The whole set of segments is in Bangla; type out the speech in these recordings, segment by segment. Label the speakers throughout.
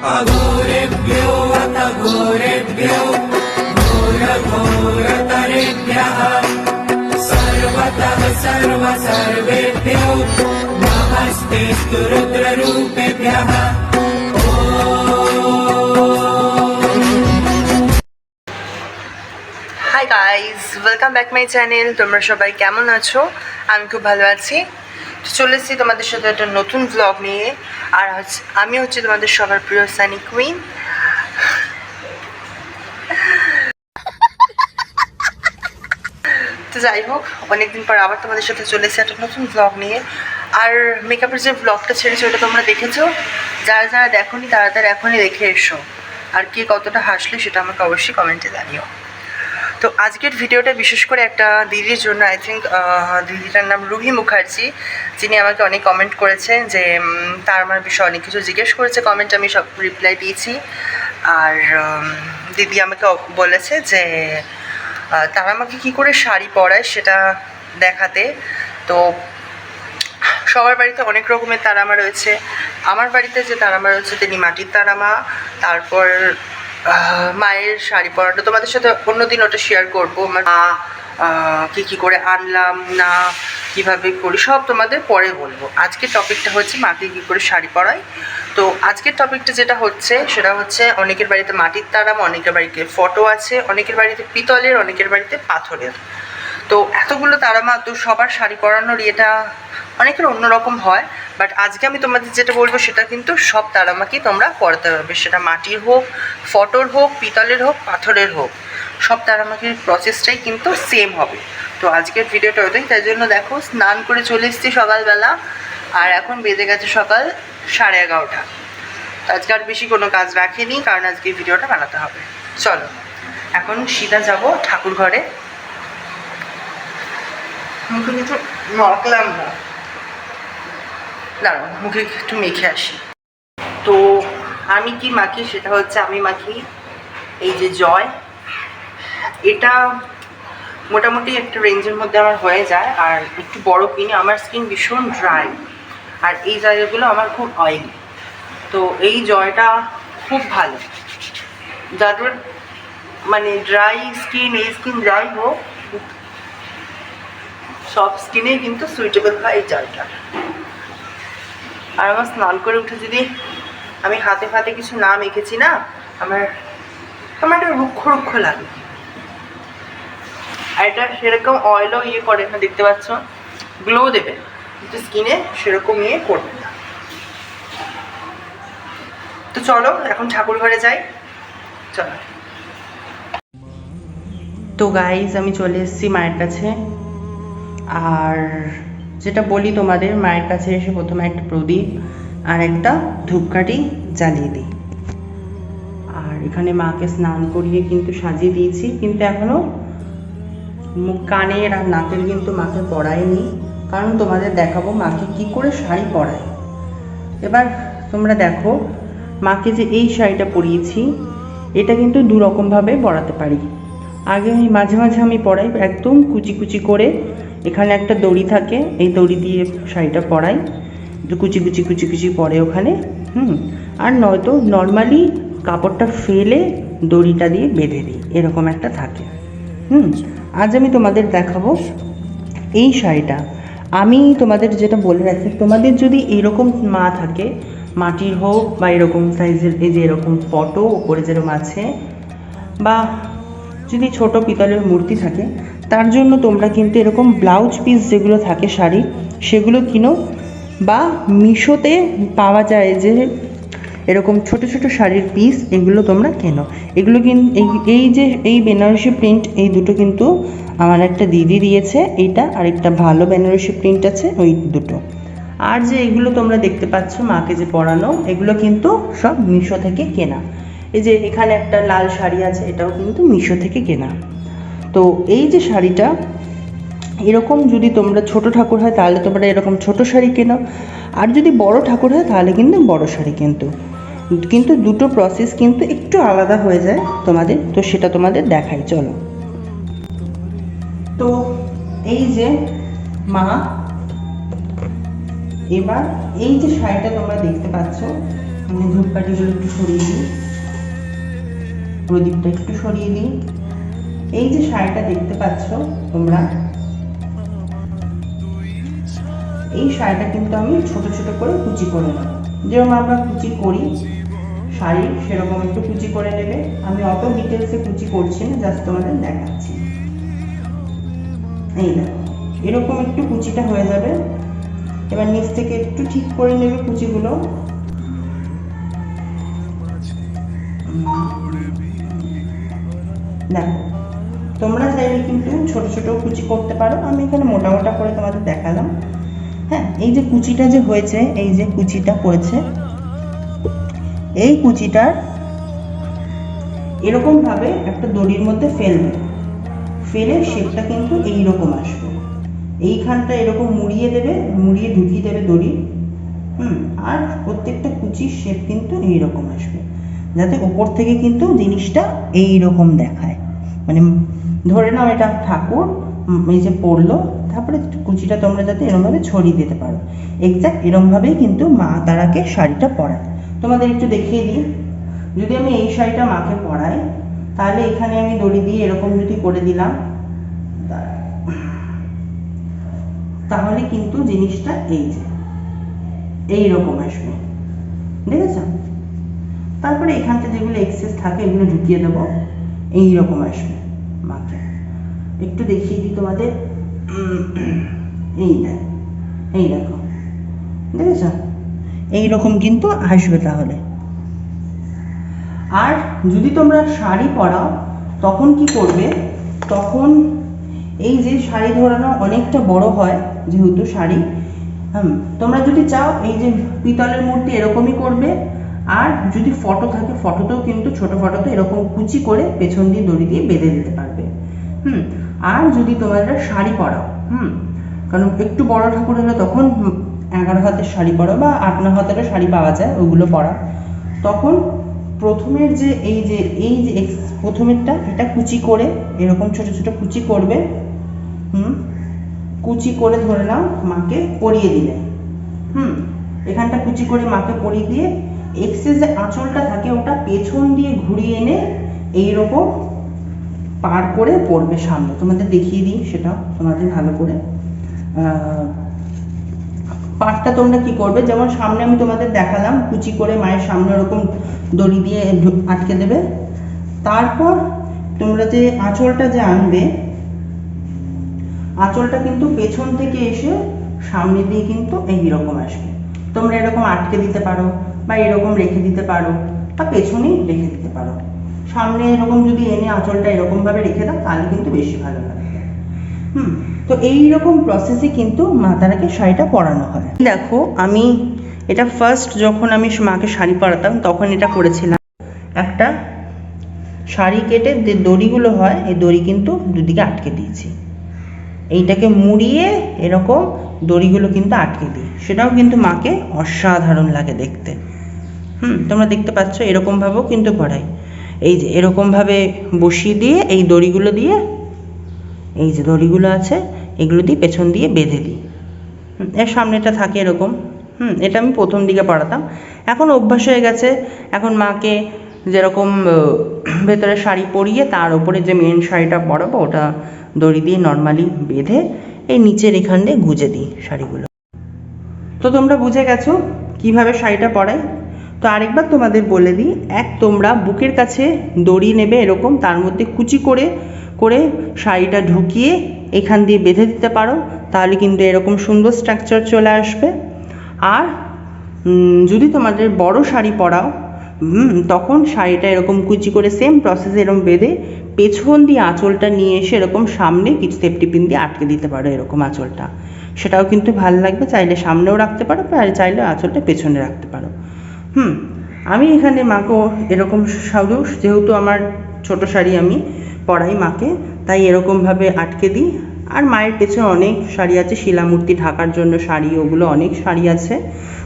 Speaker 1: अघोरेभ्यो अथ घोरेभ्यो घोरघोरतरेभ्यः सर्वतः सर्व सर्वेभ्यो नमस्तेऽस्तु रुद्ररूपेभ्यः
Speaker 2: hi guys welcome back my channel তোমরা সবাই কেমন আছো আমি খুব ভালো আছি তো চলে এসেছি তোমাদের সাথে একটা নতুন ব্লগ নিয়ে আর হচ্ছে, আমি হচ্ছে তোমাদের সবার প্রিয় সানি কুইন। তো যাই হোক, অনেকদিন পর আবার তোমাদের সাথে চলে এসেছি একটা নতুন ব্লগ নিয়ে। আর মেকআপের যে ব্লগটা ছেড়েছে, ওটা তোমরা দেখেছ? যারা যারা দেখোনি, তারা তারা এখনই দেখে এসো। আর কে কতটা হাসলে, সেটা আমাকে অবশ্যই কমেন্টে জানিও। তো আজকের ভিডিওটা বিশেষ করে একটা দিদির জন্য আই থিঙ্ক দিদিটার নাম রুহি মুখার্জি, যিনি আমাকে অনেক কমেন্ট করেছেন যে তার আমার বিষয়ে অনেক কিছু জিজ্ঞেস করেছে কমেন্ট আমি সব রিপ্লাই দিয়েছি। আর দিদি আমাকে বলেছে যে তারা আমাকে কী করে শাড়ি পরায় সেটা দেখাতে। তো সবার বাড়িতে অনেক রকমের তারামা রয়েছে। আমার বাড়িতে যে তারামা রয়েছে, তিনি মাটির তারামা, তারপর মায়ের শাড়ি পরাটা তোমাদের সাথে অন্যদিন ওটা শেয়ার করব। আমার মা কী কী করে আনলাম, না, কীভাবে করি, সব তোমাদের পরে বলব। আজকের টপিকটা হচ্ছে মাকে কী করে শাড়ি পরায় তো আজকের টপিকটা যেটা হচ্ছে, সেটা হচ্ছে অনেকের বাড়িতে মাটির তারামা অনেকের বাড়িতে ফটো আছে, অনেকের বাড়িতে পিতলের, অনেকের বাড়িতে পাথরের। তো এতগুলো তারামা তো সবার শাড়ি পরানোর এটা অনেকের অন্যরকম হয়। বাট আজকে আমি তোমাদের যেটা বলব সেটা কিন্তু সব তারামাকেই তোমরা পরাতে পারবে সেটা মাটির হোক, ফটোর হোক, পিতলের হোক, পাথরের হোক। সব তারামাকির প্রসেসটাই কিন্তু সেম হবে। তো আজকের ভিডিওটা ওটাই তাই জন্য দেখো, স্নান করে চলে এসেছি সকালবেলা। আর এখন বেজে গেছে সকাল সাড়ে এগারোটা। আজকে আর বেশি কোনো কাজ রাখিনি, কারণ আজকে ভিডিওটা বানাতে হবে। চলো, এখন সিধা যাব ঠাকুর ঘরে। মুখে কিছু মাখলাম না। দাঁড়াও, মুখে একটু মেখে আসি। তো আমি কি মাখি সেটা হচ্ছে আমি মাখি, এই যে জয়। এটা মোটামুটি একটা রেঞ্জের মধ্যে আমার হয়ে যায়, আর একটু বড় কিনে আমার স্কিন ভীষণ ড্রাই আর এই জায়গাগুলো আমার খুব অয়েলি তো এই জয়টা খুব ভালো। যাদের মানে ড্রাই স্কিন এই স্কিন যাই হোক, সব স্কিনেই কিন্তু সুইটেবল হয় এই জলটা আর আমার স্নান করে উঠে যদি আমি হাতে ফাতে কিছু না মেখেছি না, আমার আমার একটা রুক্ষ রুক্ষ লাগে। আর এটা সেরকম অয়েলও ইয়ে করে না, দেখতে পাচ্ছ? গ্লো দেবে। কিন্তু স্কিনে সেরকম ইয়ে করবে না। তো চলো, এখন ঠাকুর ঘরে যাই। চলো। তো গাইজ আমি চলে এসেছি মায়ের কাছে। আর যেটা বলি তোমাদের, মায়ের কাছে এসে প্রথমে একটা প্রদীপ আর একটা ধূপকাঠি জ্বালিয়ে দিই। আর এখানে মাকে স্নান করিয়ে কিন্তু সাজিয়ে দিয়েছি, কিন্তু এখনও মুখ কানের আর নাকের কিন্তু মাকে পরায়নি কারণ তোমাদের দেখাবো মাকে কি করে শাড়ি পরায়। এবার তোমরা দেখো, মাকে যে এই শাড়িটা পরিয়েছি, এটা কিন্তু দু রকমভাবে পরাতে পারি। আগে আমি মাঝে মাঝে আমি পরাই একদম কুচি কুচি করে। এখানে একটা দড়ি থাকে, এই দড়ি দিয়ে শাড়িটা পরাই। কুচি কুচি কুচি কুচি পরে ওখানে, হুম। আর নয়তো নর্মালি কাপড়টা ফেলে দড়িটা দিয়ে বেঁধে দিই, এরকম একটা থাকে, হুম। আজ আমি তোমাদের দেখাবো এই শাড়িটা। আমি তোমাদের যেটা বলে রাখি, তোমাদের যদি এরকম মা থাকে, মাটির হোক বা এরকম সাইজের এই যে এরকম ফটো ওপরে যেরকম আছে, বা যদি ছোট পিতলের মূর্তি থাকে, তার জন্য তোমরা কিন্তু এরকম ব্লাউজ পিস যেগুলো থাকে শাড়ি, সেগুলো কিনো। বা মিশোতে পাওয়া যায় যে এরকম ছোট ছোট শাড়ির পিস এগুলো তোমরা কেনো। এগুলো কিন্তু এই যে, এই বেনারসি প্রিন্ট এই দুটো কিন্তু আমার একটা দিদি দিয়েছে, এইটা আর একটা ভালো বেনারসি প্রিন্ট আছে, ওই দুটো। আর যে এগুলো তোমরা দেখতে পাচ্ছ, মাকে যে পরানো, এগুলো কিন্তু সব মিশো থেকে কেনা। এই যে এখানে একটা লাল শাড়ি আছে, এটাও কিন্তু মিশো থেকে কেনা। তো এই যে শাড়িটা, এরকম যদি তোমরা ছোট ঠাকুর হয়, তাহলে তোমরা এরকম ছোট শাড়ি কেনো। আর যদি বড় ঠাকুর হয়, তাহলে কিন্তু বড় শাড়ি কিন্তু। কিন্তু দুটো প্রসেস কিন্তু একটু আলাদা হয়ে যায় তোমাদের, তো সেটা তোমাদের দেখাই, চলো। তো এই যে মা, এবার এই যে শাড়িটা তোমরা দেখতে পাচ্ছ, আমি ধূপকাঠিগুলো একটু সরিয়ে দিই। প্রদীপটা একটু সরিয়ে দিই এই যে শাড়িটা দেখতে পাচ্ছ তোমরা, এই শাড়িটা কিন্তু আমি ছোট ছোট করে কুচি করে নেব। যেরকম আমরা কুচি করি, শাড়ি সেরকম একটু কুচি করে নেবে। আমি অত ডিটেলসে কুচি করছি না জাস্ট তোমাদের দেখাচ্ছি। এই দেখো, এরকম একটু কুচিটা হয়ে যাবে। এবার নিচ থেকে একটু ঠিক করে নেবে কুচিগুলো। দেখো, তোমরা চাইলে কিন্তু ছোট ছোট কুচি করতে পারো। আমি এখানে মোটা মোটা করে তোমাদের দেখালাম। হ্যাঁ এই যে কুচিটা যে হয়েছে, এই যে কুচিটা করেছে, এই কুচিটার এরকম ভাবে একটা দড়ির মধ্যে ফেলবে। ফেলে শেপটা কিন্তু এই রকম আসবে। এইখানটা এরকম মুড়িয়ে দেবে, মুড়িয়ে ঢুকিয়ে দেবে দড়ি। হুম, আর প্রত্যেকটা কুচির শেপ কিন্তু এইরকম আসবে। যাতে ওপর থেকে কিন্তু জিনিসটা এই রকম দেখায়। মানে ধরে নাও এটা ঠাকুর এই যে পড়ল, তারপরে কুচিটা তোমরা যাতে এরমভাবে ছড়িয়ে দিতে পারো। এক্স্যাক্ট এরমভাবেই কিন্তু মা তারাকে শাড়িটা পরায়। তোমাদের একটু দেখিয়ে দিই। যদি আমি এই শাড়িটা মাকে পরাই, তাহলে এখানে আমি দড়ি দিয়ে এরকম যদি করে দিলাম, তাহলে কিন্তু জিনিসটা এই যে এই রকম আসবে। দেখেছ? তারপরে এখানটা যেগুলো এক্সেস থাকে, এগুলো ঢুকিয়ে দেবো। এই রকম আসবে মাকে একটু দেখিয়ে দিই তোমাদের। এই দেখ, এই দেখো। দেখেছ? এই রকম কিন্তু আসবে তাহলে। আর যদি তোমরা শাড়ি পরাও, তখন কি করবে? তখন এই যে শাড়ি ধরানো অনেকটা বড় হয়, যেহেতু শাড়ি, হুম, তোমরা যদি চাও, এই যে পিতলের মূর্তি এরকমই করবে। আর যদি ফটো থাকে ফটোতেও কিন্তু ছোট ফটোতে এরকম কুচি করে পেছন দিয়ে দড়ি দিয়ে বেঁধে দিতে পারবে। হুম, আর যদি তোমরা শাড়ি পরাও, হুম, কারণ একটু বড় ঠাকুর হলে তখন এগারো হাতের শাড়ি পরো বা আট, ন হাতেরও শাড়ি পাওয়া যায়, ওগুলো পরা তখন প্রথমের যে এই যে এই যে প্রথমেরটা, এটা কুচি করে এরকম ছোট ছোট কুচি করবে, হুম, কুচি করে ধরে নাও মাকে পরিয়ে দিলে। হুম, এখানটা কুচি করে মাকে পরিয়ে দিয়ে এক্সেস যে আঁচলটা থাকে, ওটা পেছন দিয়ে ঘুরিয়ে এনে এইরকম পার করে পড়বে সামনে। তোমাদের দেখিয়ে দিই সেটা, তোমাদের ভালো করে। পাটটা তোমরা কি করবে? যেমন সামনে আমি তোমাদের দেখালাম, কুচি করে মায়ের সামনে ওরকম দড়ি দিয়ে আটকে দেবে। তারপর তোমরা যে আঁচলটা যে আনবে, আঁচলটা কিন্তু পেছন থেকে এসে সামনে দিয়ে কিন্তু এইরকম আসবে। তোমরা এরকম আটকে দিতে পারো। বা এরকম রেখে দিতে পারো বা পেছনেই রেখে দিতে পারো। সামনে এরকম যদি এনে আঁচলটা এরকম ভাবে রেখে দাও, তাহলে কিন্তু বেশি ভালো লাগবে হুম, তো এই রকম প্রসেসে কিন্তু মা তারাকে শাড়িটা পরানো হয়। দেখো, আমি এটা ফার্স্ট যখন আমি মাকে শাড়ি পরাতাম, তখন এটা করেছিলাম। একটা শাড়ি কেটে যে দড়িগুলো হয়, এই দড়ি কিন্তু দুদিকে আটকে দিয়েছি। এইটাকে মুড়িয়ে এরকম দড়িগুলো কিন্তু আটকে দিই। সেটাও কিন্তু মাকে অসাধারণ লাগে দেখতে। হুম তোমরা দেখতে পাচ্ছ এরকমভাবেও কিন্তু পড়াই এই যে এরকমভাবে বসিয়ে দিয়ে এই দড়িগুলো দিয়ে এই যে দড়িগুলো আছে এগুলো দিয়ে পেছন দিয়ে বেঁধে দিই। এর সামনেটা থাকে এরকম। হুম এটা আমি প্রথম দিকে পড়াতাম। এখন অভ্যাস হয়ে গেছে। এখন মাকে যেরকম ভেতরে শাড়ি পরিয়ে তার উপরে যে মেন শাড়িটা পরাবো ওটা দড়ি দিয়ে নর্মালি বেঁধে এই নিচের এখান দিয়ে গুজে দিই শাড়িগুলো। তো তোমরা বুঝে গেছো কীভাবে শাড়িটা পরাই? তো আরেকবার তোমাদের বলে দিই, এক তোমরা বুকের কাছে দড়ি নেবে এরকম, তার মধ্যে কুচি করে করে শাড়িটা ঢুকিয়ে এখান দিয়ে বেঁধে দিতে পারো, তাহলে কিন্তু এরকম সুন্দর স্ট্রাকচার চলে আসবে। আর যদি তোমাদের বড় শাড়ি পরাও তখন শাড়িটা এরকম কুচি করে সেম প্রসেসে এরকম বেঁধে পেছন দিয়ে আঁচলটা নিয়ে এসে এরকম সামনে কিছু সেফটি পিন দিয়ে আটকে দিতে পারো এরকম আঁচলটা। সেটাও কিন্তু ভালো লাগবে, চাইলে সামনেও রাখতে পারো, আর চাইলে আঁচলটা পেছনে রাখতে পারো। হুম, আমি এখানে মাকেও এরকম শাড়িও যেহেতু আমার ছোট শাড়ি আমি পরাই মাকে, তাই এরকমভাবে আটকে দিই। আর মায়ের পেছনে অনেক শাড়ি আছে, শিলামূর্তি ঢাকার জন্য শাড়ি, ওগুলো অনেক শাড়ি আছে।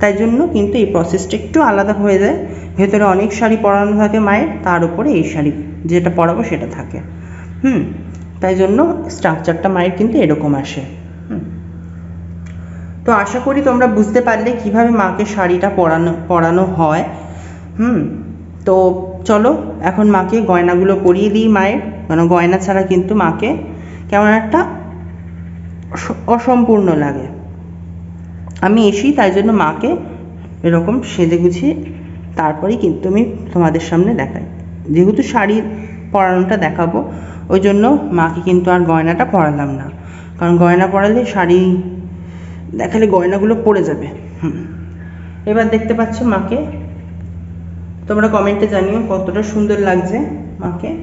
Speaker 2: তাই জন্য কিন্তু এই প্রসেসটা একটু আলাদা হয়ে যায়। ভেতরে অনেক শাড়ি পরানো থাকে মায়ের, তার উপরে এই শাড়ি যেটা পরাবো সেটা থাকে। হুম, তাই জন্য স্ট্রাকচারটা মায়ের কিন্তু এরকম আসে। তো আশা করি তোমরা বুঝতে পারলে কীভাবে মাকে শাড়িটা পরানো পরানো হয়। হুম, তো চলো, এখন মাকে গয়নাগুলো পরিয়ে দিই মায়ের। মানে গয়না ছাড়া কিন্তু মাকে কেমন একটা অসম্পূর্ণ লাগে। আমি এসি তাই জন্য মাকে এরকম সেজে গুছিয়ে তারপরেই কিন্তু আমি তোমাদের সামনে দেখাই। যেহেতু শাড়ি পরানোটা দেখাবো, ওই জন্য মাকে কিন্তু আর গয়নাটা পরালাম না। কারণ গয়না পরালে শাড়ি দেখালে গয়নাগুলো পড়ে যাবে। হুম। এবার দেখতে পাচ্ছ মাকে। তোমরা কমেন্টে জানিও কতটা সুন্দর লাগছে মাকে।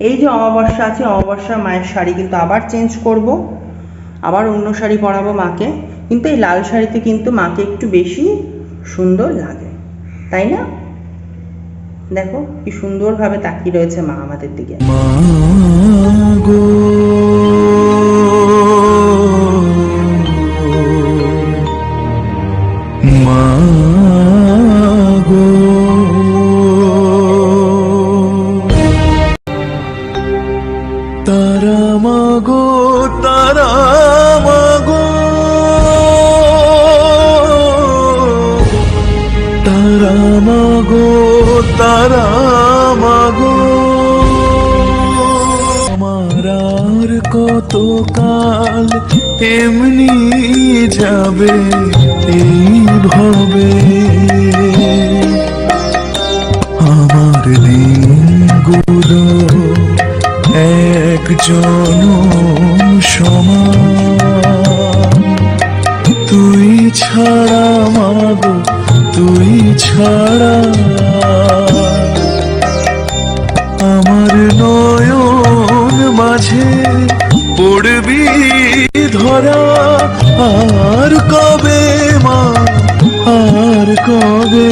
Speaker 2: এই যে অমাবস্যা আছে অমাবস্যা মায়ের শাড়ি কিন্তু আবার চেঞ্জ করব। আবার অন্য শাড়ি পরাবো মাকে। কিন্তু এই লাল শাড়িতে কিন্তু মাকে একটু বেশি সুন্দর লাগে। তাই না? দেখো কি সুন্দরভাবে তাকিয়ে রয়েছে মা আমাদের দিকে।
Speaker 3: আর কত কাল এমনি যাবে এই এইভাবে আমার দিনগুলো একজন সমান তুই ছাড়া মাগো তুই ছাড়া ধরা আর কবে মা আর কবে?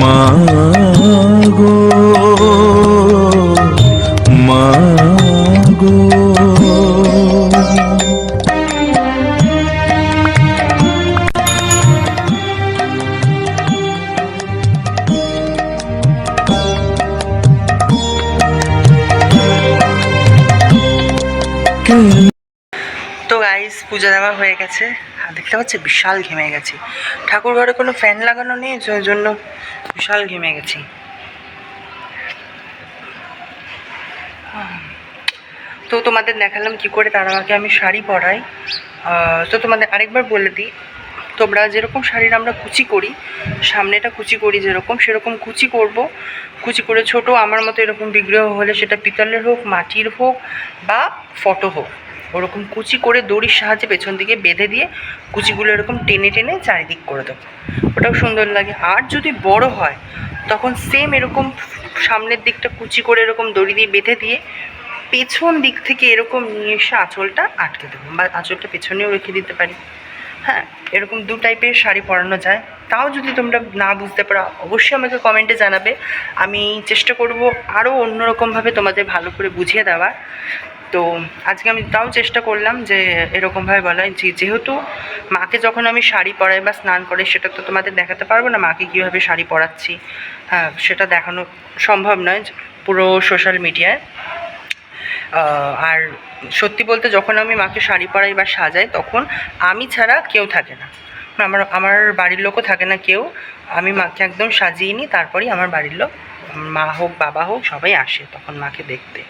Speaker 3: মাগো মাগো
Speaker 2: তো গাইস পূজা দেওয়া হয়ে গেছে। আর দেখতে পাচ্ছি বিশাল ঘেমে গেছি। ঠাকুর ঘরে কোনো ফ্যান লাগানো নেই জন্য বিশাল ঘেমে গেছি। তো তোমাদের দেখালাম কি করে তারা আমাকে আমি শাড়ি পরাই। তো তোমাদের আরেকবার বলে দিই তোমরা যেরকম শাড়ির আমরা কুচি করি, সামনেটা কুচি করি যেরকম, সেরকম কুচি করব। কুচি করে ছোট, আমার মতো এরকম বিগ্রহ হলে সেটা পিতলের হোক, মাটির হোক বা ফটো হোক। ওরকম কুচি করে দড়ির সাহায্যে পেছন দিকে বেঁধে দিয়ে কুচিগুলো এরকম টেনে টেনে চারিদিক করে দেবো। ওটাও সুন্দর লাগে। আর যদি বড় হয়, তখন সেম এরকম সামনের দিকটা কুচি করে এরকম দড়ি দিয়ে বেঁধে দিয়ে পেছন দিক থেকে এরকম নিয়ে এসে আঁচলটা আটকে দেবো বা আঁচলটা পেছনেও রেখে দিতে পারি। হ্যাঁ এরকম দু টাইপের শাড়ি পরানো যায়। তাও যদি তোমরা না বুঝতে পারো, অবশ্যই আমাকে কমেন্টে জানাবে। আমি চেষ্টা করব আরও অন্যরকমভাবে তোমাদের ভালো করে বুঝিয়ে দেওয়ার। তো আজকে আমি তাও চেষ্টা করলাম যে এরকমভাবে বলা যে যেহেতু মাকে যখন আমি শাড়ি পরাই বা স্নান করাই, সেটা তো তোমাদের দেখাতে পারব না মাকে কীভাবে শাড়ি পরাচ্ছি। হ্যাঁ সেটা দেখানো সম্ভব নয় পুরো সোশ্যাল মিডিয়ায় আর সত্যি বলতে যখন আমি মাকে শাড়ি পরাই বা সাজাই, তখন আমি ছাড়া কেউ থাকে না। আমার আমার বাড়ির লোকও থাকে না কেউ। আমি মাকে একদম সাজিয়ে নিই, তারপরেই আমার বাড়ির লোক মা হোক, বাবা হোক, সবাই আসে তখন মাকে দেখতে।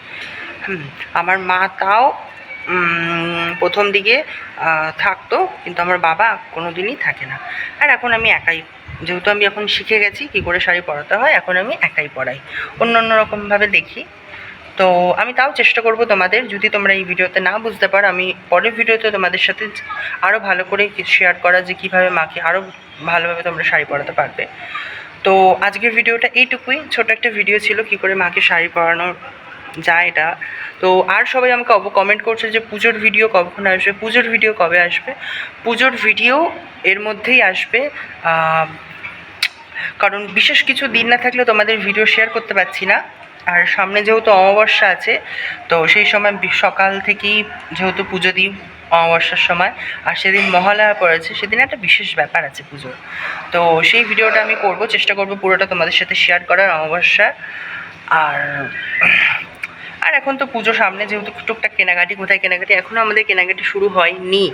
Speaker 2: আমার মা তাও প্রথম দিকে থাকতো, কিন্তু আমার বাবা কোনো দিনই থাকে না। আর এখন আমি একাই, যেহেতু আমি এখন শিখে গেছি কী করে শাড়ি পরাতে হয়, এখন আমি একাই পরাই। অন্য অন্য রকমভাবে দেখি। তো আমি তাও চেষ্টা করব তোমাদের, যদি তোমরা এই ভিডিওতে না বুঝতে পারো, আমি পরের ভিডিওতে তোমাদের সাথে আরও ভালো করে শেয়ার করা যে কীভাবে মাকে আরও ভালোভাবে তোমরা শাড়ি পরাতে পারবে। তো আজকের ভিডিওটা এইটুকুই, ছোট একটা ভিডিও ছিল কি করে মাকে শাড়ি পরানো যায় এটা। তো আর সবাই আমাকে অব কমেন্ট করছে যে পুজোর ভিডিও কখন আসবে, পুজোর ভিডিও কবে আসবে? পুজোর ভিডিও এর মধ্যেই আসবে কারণ বিশেষ কিছু দিন না থাকলে তোমাদের ভিডিও শেয়ার করতে পারছি না। আর সামনে যেহেতু অমাবস্যা আছে, তো সেই সময় সকাল থেকেই যেহেতু পুজো দিই অমাবস্যার সময়, আর সেদিন মহালয়া পড়েছে, সেদিন একটা বিশেষ ব্যাপার আছে পুজোর। তো সেই ভিডিওটা আমি করব, চেষ্টা করব পুরোটা তোমাদের সাথে শেয়ার করার অমাবস্যা আর আর এখন তো পুজো সামনে, যেহেতু টুকটাক কেনাকাটি, কোথায় কেনাকাটি? এখনও আমাদের কেনাকাটি শুরু হয়নি।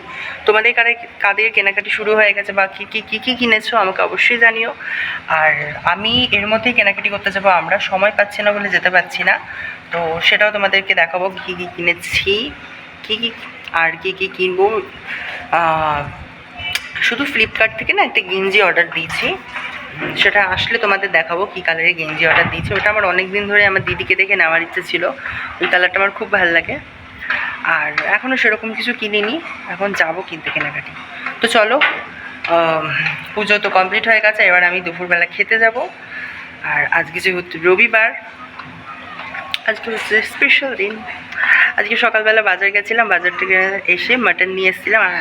Speaker 2: তোমাদের কারে, কাদের কেনাকাটি শুরু হয়ে গেছে বা কী কী কী কী কিনেছো আমাকে অবশ্যই জানিও। আর আমি এর মধ্যেই কেনাকাটি করতে যাব, আমরা সময় পাচ্ছি না বলে যেতে পারছি না। তো সেটাও তোমাদেরকে দেখাবো, কী কী কিনেছি, কী কী, আর কী কী কিনবো। শুধু ফ্লিপকার্ট থেকে না একটা গেঞ্জি অর্ডার দিয়েছি। সেটা আসলে তোমাদের দেখাবো কী কালারের গেঞ্জি অর্ডার দিয়েছে। ওটা আমার অনেক দিন ধরে আমার দিদিকে দেখে নেওয়ার ইচ্ছে ছিল। ওই কালারটা আমার খুব ভালো লাগে। আর এখনও সেরকম কিছু কিনিনি। এখন যাব কিনতে কেনাকাটি। তো চলো পুজো তো কমপ্লিট হয়ে গেছে, এবার আমি দুপুরবেলা খেতে যাব। আর আজকে যেহেতু রবিবার, আজকে হচ্ছে স্পেশাল দিন। আজকে সকালবেলা বাজার গেছিলাম, বাজার থেকে এসে মাটন নিয়ে এসেছিলাম। আর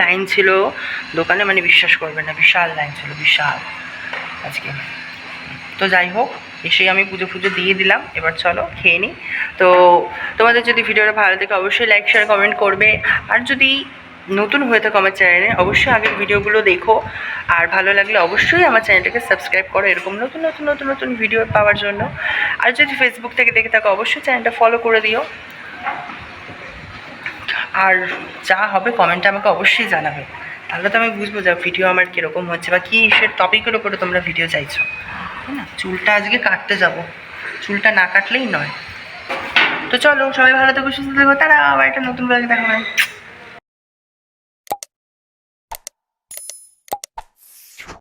Speaker 2: লাইন ছিল। দোকানে মানে বিশ্বাস করবে না, বিশাল লাইন ছিল, বিশাল আজকে। তো যাই হোক, এসেই আমি পুজো ফুজো দিয়ে দিলাম। এবার চলো খেয়ে নিই। তো তোমাদের যদি ভিডিওটা ভালো থাকে অবশ্যই লাইক শেয়ার কমেন্ট করবে। আর যদি নতুন হয়ে থাকো আমার চ্যানেলে অবশ্যই আগের ভিডিওগুলো দেখো। আর ভালো লাগলে অবশ্যই আমার চ্যানেলটাকে সাবস্ক্রাইব করো এরকম নতুন নতুন নতুন নতুন ভিডিও পাওয়ার জন্য। আর যদি ফেসবুক থেকে দেখে থাকো, অবশ্যই চ্যানেলটা ফলো করে দিও। আর যা হবে কমেন্টে আমাকে অবশ্যই জানাবে। তাহলে তো আমি বুঝব যা ভিডিও আমার কীরকম হচ্ছে বা কী সে টপিকের ওপরে তোমরা ভিডিও চাইছো। তাই না? চুলটা আজকে কাটতে যাব। চুলটা না কাটলেই নয়। তো চলো, সবাই ভালো থেকো, সুস্থ থেকো। তারা, আবার একটা নতুন ব্লগে দেখা হয়